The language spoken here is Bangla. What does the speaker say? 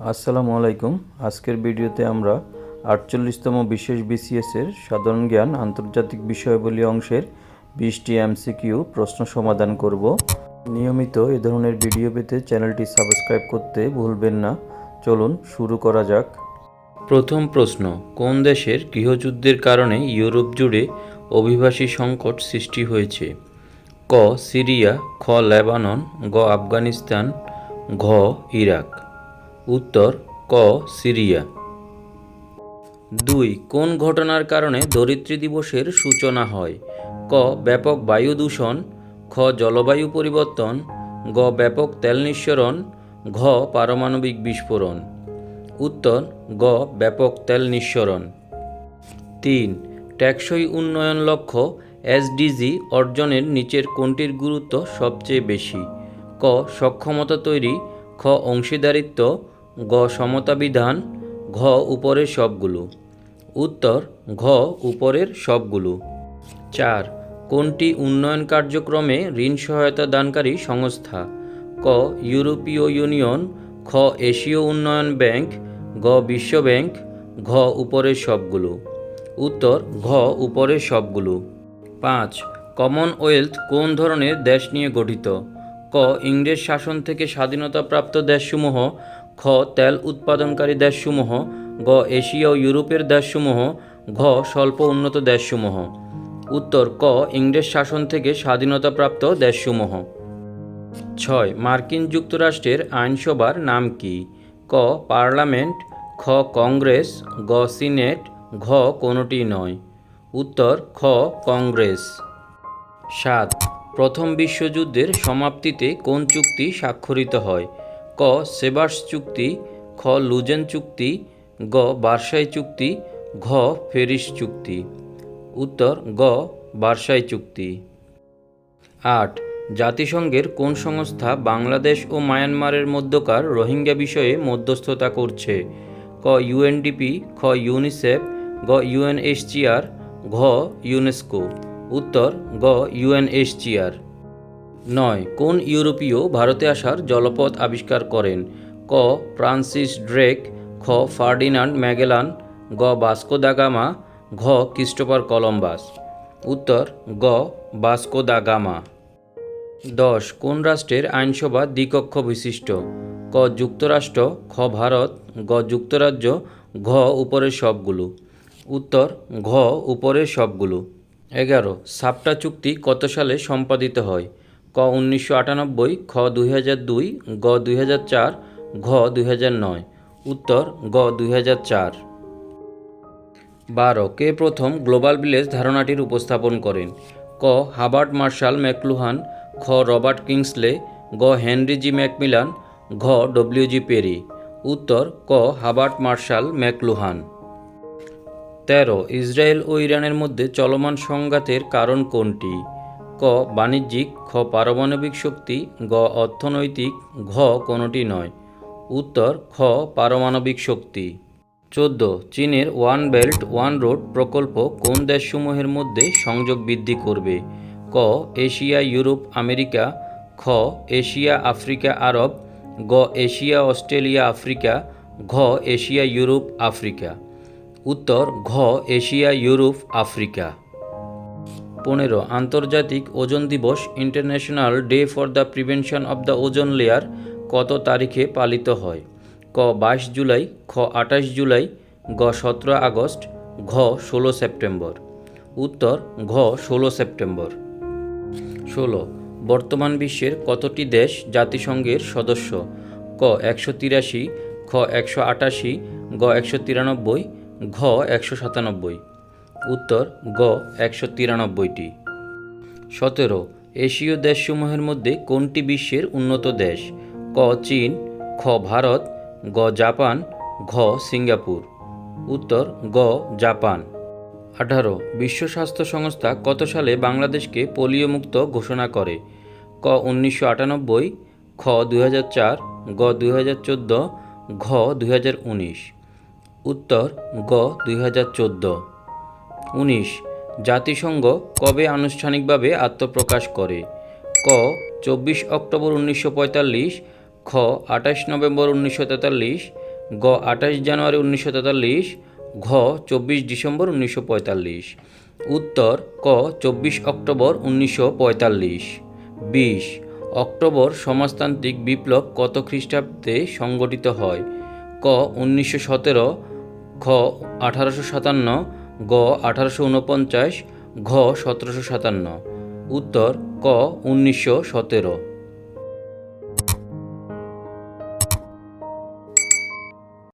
আসসালামু আলাইকুম। আজকের ভিডিওতে আমরা আটচল্লিশতম বিশেষ বিসিএসের সাধারণ জ্ঞান আন্তর্জাতিক বিষয়াবলী অংশের বিশটি এমসিকিউ প্রশ্ন সমাধান করব। নিয়মিত এ ধরনের ভিডিও পেতে চ্যানেলটি সাবস্ক্রাইব করতে ভুলবেন না। চলুন শুরু করা যাক। প্রথম প্রশ্ন, কোন দেশের গৃহযুদ্ধের কারণে ইউরোপ জুড়ে অভিবাসী সংকট সৃষ্টি হয়েছে? ক, সিরিয়া, খ, লেবানন, গ, আফগানিস্তান, ঘ, ইরাক। উত্তর, ক, সিরিয়া। দুই, কোন ঘটনার কারণে ধরিত্রী দিবসের সূচনা হয়? ক, ব্যাপক বায়ু দূষণ। খ, জলবায়ু পরিবর্তন। গ, ব্যাপক তেল নিঃসরণ। ঘ, পারমাণবিক বিস্ফোরণ। উত্তর, গ, ব্যাপক তেল নিঃসরণ। তিন, টেকসই উন্নয়ন লক্ষ্য এসডিজি অর্জনের নিচের কোনটির গুরুত্ব সবচেয়ে বেশি? ক, সক্ষমতা তৈরি। খ, অংশীদারিত্ব। গ সমতা বিধান ঘ উপরের সবগুলো। উত্তর, ঘ উপরের সবগুলো। চার, কোনটি উন্নয়ন কার্যক্রমে ঋণ সহায়তা দানকারী সংস্থা? ক, ইউরোপীয় ইউনিয়ন, খ, এশীয় উন্নয়ন ব্যাংক, গ বিশ্ব ব্যাংক ঘ উপরের সবগুলো। উত্তর, ঘ উপরের সবগুলো। পাঁচ, কমনওয়েলথ কোন ধরনের দেশ নিয়ে গঠিত? ক, ইংরেজ শাসন থেকে স্বাধীনতাপ্রাপ্ত দেশসমূহ খ, তেল উৎপাদনকারী দেশসমূহ, গ, এশিয়া ও ইউরোপের দেশসমূহ, ঘ, স্বল্প উন্নত দেশসমূহ। উত্তর, ক, ইংরেজ শাসন থেকে স্বাধীনতাপ্রাপ্ত দেশসমূহ। ছয়, মার্কিন যুক্তরাষ্ট্রের আইনসভার নাম কি? ক, পার্লামেন্ট, খ, কংগ্রেস, গ, সিনেট, ঘ, কোনোটি নয়। উত্তর, খ, কংগ্রেস। সাত, প্রথম বিশ্বযুদ্ধের সমাপ্তিতে কোন চুক্তি স্বাক্ষরিত হয়? ক সেবার্স চুক্তি, খ, লুজেন চুক্তি, গ, বার্সাই চুক্তি, ঘ ফেরিস চুক্তি। উত্তর, গ, বার্সাই চুক্তি। আট, জাতিসংঘের কোন সংস্থা বাংলাদেশ ও মায়ানমারের মধ্যকার রোহিঙ্গা বিষয়ে মধ্যস্থতা করছে? ক, ইউএনডিপি, খ, ইউনিসেফ, গ ইউএনএইচসিআর ঘ, ইউনেস্কো। উত্তর, গ ইউএনএইচসিআর নয়, কোন ইউরোপীয় ভারতে আসার জলপথ আবিষ্কার করেন? ক, ফ্রান্সিস ড্রেক, খ, ফার্ডিনান্ড ম্যাগেলান, গ, বাস্কো দা গামা, ঘ, ক্রিস্টোফার কলম্বাস। উত্তর, গ, বাস্কো দা গামা। দশ, কোন রাষ্ট্রের আইনসভা দ্বিকক্ষ বিশিষ্ট? ক, যুক্তরাষ্ট্র, খ, ভারত, গ, যুক্তরাজ্য, ঘ, উপরের সবগুলো। উত্তর, ঘ, উপরের সবগুলো। এগারো, সাপটা চুক্তি কত সালে সম্পাদিত হয়? ক উনিশশো আটানব্বই, খ দুই হাজার দুই, গ দুই হাজার চার, ঘ দুই হাজার নয়। উত্তর, গ দুই হাজার চার। বারো, কে প্রথম গ্লোবাল ভিলেজ ধারণাটির উপস্থাপন করেন? ক হাবার্ট মার্শাল ম্যাকলুহান, খ রবার্ট কিংসলে, গ হেনরি জি ম্যাকমিলান, ঘ ডব্লিউ জি পেরি। উত্তর, ক হাবার্ট মার্শাল ম্যাকলুহান। তেরো, ইসরায়েল ও ইরানের মধ্যে চলমান সংঘাতের কারণ কোনটি? ক বাণিজ্যিক, খ, পারমাণবিক শক্তি, গ, অর্থনৈতিক, ঘ, কোনোটি নয়। উত্তর, খ, পারমাণবিক শক্তি। চোদ্দ, চীনের ওয়ান বেল্ট, ওয়ান রোড প্রকল্প কোন দেশসমূহের মধ্যে সংযোগ বৃদ্ধি করবে? ক, এশিয়া, ইউরোপ, আমেরিকা। খ, এশিয়া, আফ্রিকা, আরব। গ, এশিয়া, অস্ট্রেলিয়া, আফ্রিকা। ঘ, এশিয়া, ইউরোপ, আফ্রিকা। উত্তর, ঘ, এশিয়া, ইউরোপ, আফ্রিকা। পনেরো আন্তর্জাতিক ওজন দিবস international day for the prevention of the ozone layer কত তারিখে পালিত হয়? ক বাইশ জুলাই, খ আঠাশ জুলাই, গ সতেরো আগস্ট, ঘ ষোলো সেপ্টেম্বর। উত্তর, ঘ ষোলো সেপ্টেম্বর। ষোলো, বর্তমান বিশ্বের কতটি দেশ জাতিসংঘের সদস্য? ক একশো তিরাশি, খ একশো আটাশি, গ একশো তিরানব্বই, ঘ একশো সাতানব্বই। উত্তর গ, একশো তিরানব্বইটি। সতেরো, এশীয় দেশসমূহের মধ্যে কোনটি বিশ্বের উন্নত দেশ? ক, চীন, খ, ভারত, গ, জাপান, ঘ, সিঙ্গাপুর। উত্তর, গ, জাপান। আঠারো, বিশ্ব স্বাস্থ্য সংস্থা কত সালে বাংলাদেশকে পোলিও মুক্ত ঘোষণা করে? ক, উনিশশো আটানব্বই, খ হাজার চার, গ হাজার চোদ্দ, ঘ হাজার উনিশ। উত্তর, গ, দুই হাজার চোদ্দ। উনিশ। জাতিসংঘ কবে আনুষ্ঠানিকভাবে আত্মপ্রকাশ করে? ক, চব্বিশ অক্টোবর উনিশশো পঁয়তাল্লিশ, খ, আঠাশ নভেম্বর উনিশশো তেতাল্লিশ, গ, আঠাশ জানুয়ারি উনিশশো তেতাল্লিশ, ঘ, চব্বিশ ডিসেম্বর উনিশশো পঁয়তাল্লিশ। উত্তর, ক, চব্বিশ অক্টোবর উনিশশো পঁয়তাল্লিশ। বিশ, অক্টোবর সমাজতান্ত্রিক বিপ্লব কত খ্রিস্টাব্দে সংগঠিত হয়? ক, উনিশশো সতেরো খ আঠারোশো সাতান্ন গ আঠারোশো উনপঞ্চাশ ঘ সতেরোশো সাতান্ন উত্তর ক উনিশশো সতেরো।